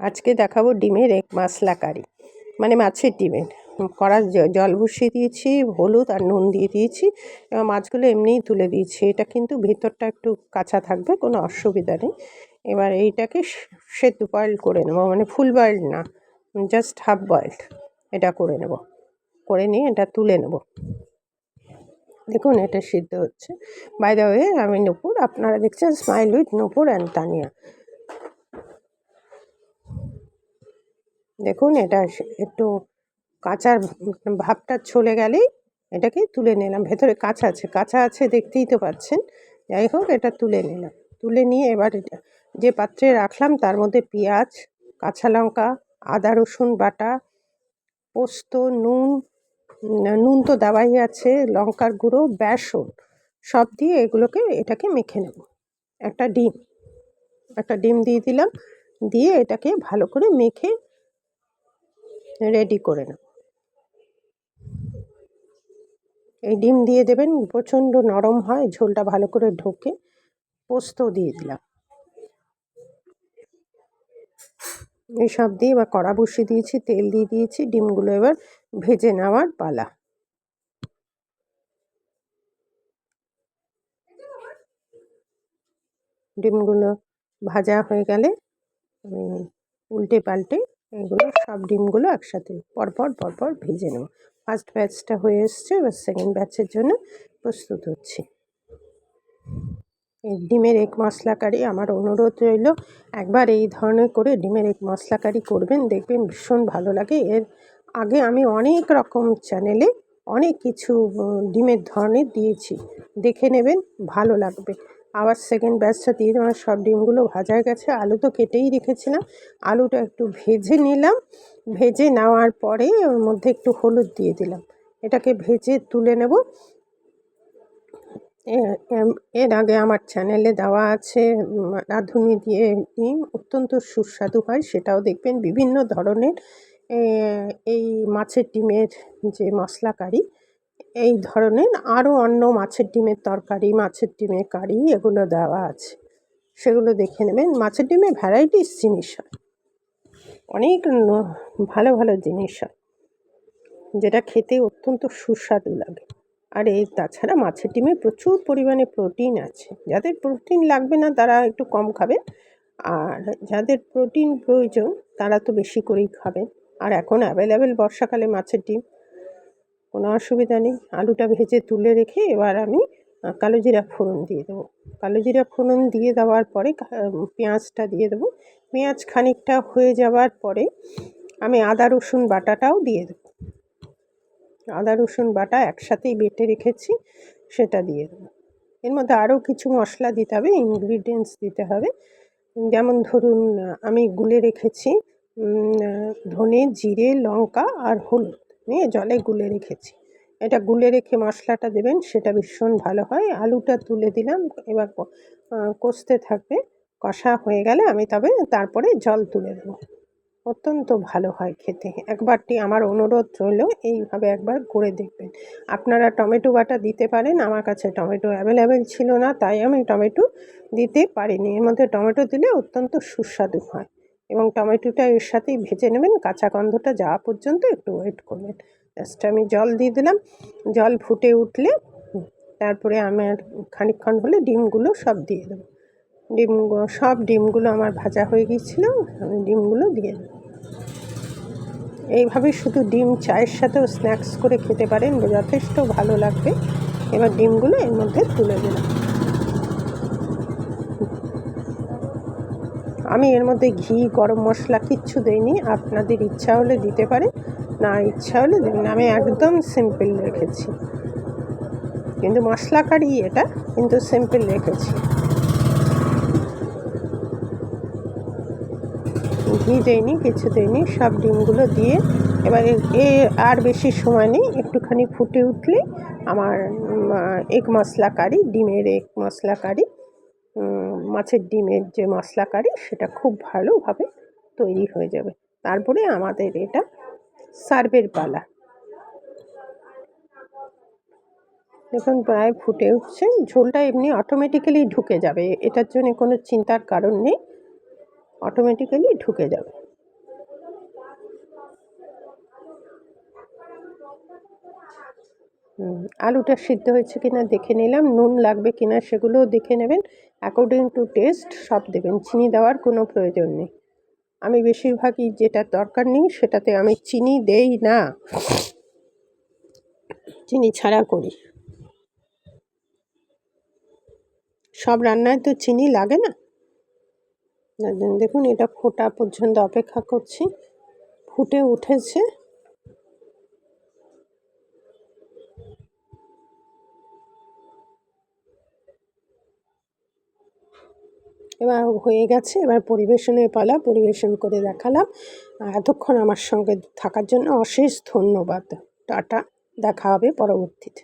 আজকে দেখাবো ডিমের এক মশলা কারি। মানে মাছের ডিমের কড়া জল বসিয়ে দিয়েছি, হলুদ আর নুন দিয়ে দিয়েছি। মাছগুলো এমনিই তুলে দিয়েছি। এটা কিন্তু ভেতরটা একটু কাঁচা থাকবে, কোনো অসুবিধা নেই। এবার এইটাকে সেদ্ধ বয়েল করে নেব। মানে ফুল বয়েল না জাস্ট হাফ বয়েলড এটা করে নেব। করে নিয়ে এটা তুলে নেব। দেখুন, এটা সিদ্ধ হচ্ছে। বাই দ্য ওয়ে আমি নূপুর। আপনারা দেখছেন smile with Nupur and Tania. দেখুন, এটা একটু কাঁচার ভাবটা চলে গেলেই এটাকে তুলে নিলাম। ভেতরে কাঁচা আছে কাঁচা আছে দেখতেই তো পাচ্ছেন। যাই হোক, এটা তুলে নিলাম। তুলে নিয়ে এবার এটা, যে পাত্রে রাখলাম তার মধ্যে পেঁয়াজ, কাঁচা লঙ্কা, আদা, রসুন বাটা, পোস্ত, নুন নুন তো দেওয়াই আছে, লঙ্কার গুঁড়ো, বেসন, সব দিয়ে এগুলোকে, এটাকে মেখে নেব। একটা ডিম একটা ডিম দিয়ে দিলাম। দিয়ে এটাকে ভালো করে মেখে রেডি করে নেব এই ডিম দিয়ে দেবেন, প্রচণ্ড নরম হয়, ঝোলটা ভালো করে ঢোকে, পোস্ত দিয়ে দিলাম। এই সব দিয়ে এবার কড়া বসিয়ে দিয়েছি, তেল দিয়ে দিয়েছি, ডিমগুলো এবার ভেজে নেওয়ার পালা। ডিমগুলো ভাজা হয়ে গেলে উল্টে পাল্টে এগুলো সব ডিমগুলো একসাথে পরপর পরপর ভেজে নেব। ফার্স্ট ব্যাচটা হয়ে এসছে, এবার সেকেন্ড ব্যাচের জন্য প্রস্তুত হচ্ছি। এই ডিমের এক মশলা কারি আমার অনুরোধ রইল, একবার এই ধরনের করে ডিমের এক মশলা কারি করবেন, দেখবেন ভীষণ ভালো লাগে। এর আগে আমি অনেক রকম চ্যানেলে অনেক কিছু ডিমের ধরনের দিয়েছি, দেখে নেবেন, ভালো লাগবে। আবার সেকেন্ড ব্যাচটা দিয়ে আমার সব ডিমগুলো ভাজা গেছে। আলু তো কেটেই রেখেছিলাম। আলুটা একটু ভেজে নিলাম। ভেজে নেওয়ার পরে ওর মধ্যে একটু হলুদ দিয়ে দিলাম। এটাকে ভেজে তুলে নেব। এর আগে আমার চ্যানেলে দেওয়া আছে রাঁধুনি দিয়ে ডিম। অত্যন্ত সুস্বাদু হয়, সেটাও দেখবেন। বিভিন্ন ধরনের এই মাছের ডিমের যে মশলা কারি এই ধরনের আরও অন্য মাছের ডিমের তরকারি, মাছের ডিমের কারি এগুলো দেওয়া আছে। সেগুলো দেখে নেবেন। মাছের ডিমে ভ্যারাইটিস জিনিস হয়। অনেক ভালো ভালো জিনিস হয়। যেটা খেতে অত্যন্ত সুস্বাদু লাগে। আর এই তাছাড়া মাছের ডিমে প্রচুর পরিমাণে প্রোটিন আছে। যাদের প্রোটিন লাগবে না তারা একটু কম খাবে। আর যাদের প্রোটিন প্রয়োজন তারা তো বেশি করেই খাবেন। আর এখন অ্যাভেলেবেল বর্ষাকালে মাছের ডিম কোনো অসুবিধা নেই। আলুটা ভেজে তুলে রেখে এবার আমি কালো জিরা ফোড়ন দিয়ে দেবো। কালো জিরা ফোড়ন দিয়ে দেওয়ার পরে পেঁয়াজটা দিয়ে দেবো। পেঁয়াজ খানিকটা হয়ে যাওয়ার পরে আমি আদা, রসুন বাটাটাও দিয়ে দেবো। আদা, রসুন বাটা একসাথেই বেটে রেখেছি, সেটা দিয়ে দেবো। এর মধ্যে আরও কিছু মশলা দিতে হবে ইনগ্রিডিয়েন্টস দিতে হবে। যেমন ধরুন, আমি গুলে রেখেছি ধনে, জিরে, লঙ্কা আর হলুদ। নিয়ে জলে গুলে রেখেছি। এটা গুলে রেখে মশলাটা দেবেন, সেটা ভীষণ ভালো হয়। আলুটা তুলে দিলাম, এবার কষতে থাকবে। কষা হয়ে গেলে আমি তবে তারপরে জল তুলে দেবো। অত্যন্ত ভালো হয় খেতে। একবারটি আমার অনুরোধ রইল, এইভাবে একবার করে দেখবেন। আপনারা টমেটো বাটা দিতে পারেন, আমার কাছে টমেটো অ্যাভেলেবেল ছিল না, তাই আমি টমেটো দিতে পারিনি। এর মধ্যে টমেটো দিলে অত্যন্ত সুস্বাদু হয়। এবং টমেটোটা এর সাথেই ভেজে নেবেন। কাঁচা গন্ধটা যাওয়া পর্যন্ত একটু ওয়েট করবেন। জাস্ট আমি জল দিয়ে দিলাম। জল ফুটে উঠলে তারপরে আমার খানিকক্ষণ হলে ডিমগুলো সব দিয়ে দেবো। ডিমগুলো সব ডিমগুলো আমার ভাজা হয়ে গিয়েছিল, আমি ডিমগুলো দিয়ে দেবো। এইভাবে শুধু ডিম, চায়ের সাথেও স্ন্যাক্স করে খেতে পারেন, যথেষ্ট ভালো লাগবে। এবার ডিমগুলো এর মধ্যে তুলে দিলাম। আমি এর মধ্যে ঘি, গরম মশলা কিচ্ছু দেইনি। আপনাদের ইচ্ছা হলে দিতে পারে না ইচ্ছা হলে দেবেন আমি একদম সিম্পল রেখেছি। কিন্তু মশলা কারি এটা, কিন্তু সিম্পল রেখেছি। ঘি দেয়নি কিছু দেয়নি সব ডিমগুলো দিয়ে। এবারে এ আর বেশি সময় নেই, একটুখানি ফুটে উঠলে আমার এগ মশলা কারি ডিমের এগ মশলা কারি মাছের ডিমের যে মশলা কারি, সেটা খুব ভালোভাবে তৈরি হয়ে যাবে। তারপরে আমাদের এটা সার্ভের পালা। দেখুন, প্রায় ফুটে উঠছে। ঝোলটা এমনি অটোমেটিক্যালি ঢুকে যাবে। এটার জন্য কোনো চিন্তার কারণ নেই। অটোমেটিক্যালি ঢুকে যাবে। আলুটা সিদ্ধ হয়েছে কিনা দেখে নিলাম, নুন লাগবে কিনা সেগুলোও দেখে নেবেন। অ্যাকর্ডিং টু টেস্ট সব দেবেন, চিনি দেওয়ার কোনো প্রয়োজন নেই। আমি বেশিরভাগই যেটা দরকার নেই, সেটাতে আমি চিনি দেই না। চিনি ছাড়া করি। সব রান্নায় তো চিনি লাগে না? দেখুন, এটা ফোটা পর্যন্ত অপেক্ষা করছি। ফুটে উঠেছে। এবার হয়ে গেছে, এবার পরিবেশনের পালা পরিবেশন করে দেখালাম। এতক্ষণ আমার সঙ্গে থাকার জন্য অশেষ ধন্যবাদ। টাটা, দেখা হবে পরবর্তীতে।